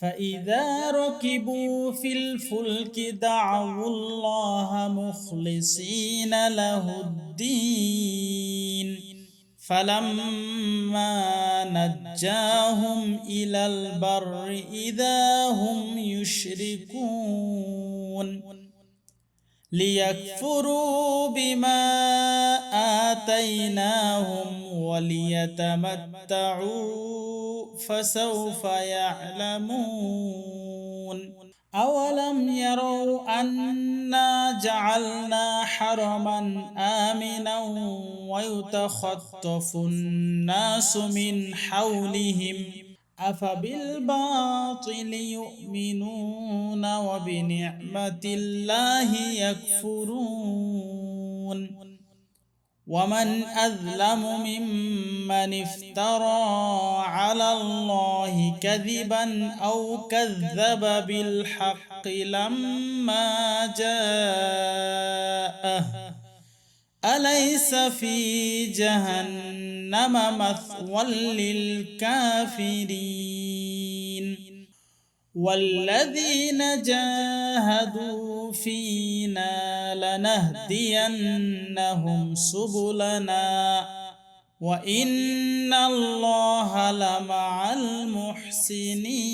فإذا ركبوا في الفلك دعوا الله مخلصين له الدين فلما نجاهم إلى البر إذا هم يشركون ليكفروا بما آتيناهم وليتمتعوا فسوف يعلمون. أولم يروا أنا جعلنا حرما آمنا ويتخطف الناس من حولهم. أفبالباطل يؤمنون وبنعمة الله يكفرون. ومن أظلم ممن افترى على الله كذبا أو كذب بالحق لما جاءه أليس في جهنم مثوى للكافرين والذين جاهدوا فينا لنهدينهم سبلنا وإن الله لمع المحسنين.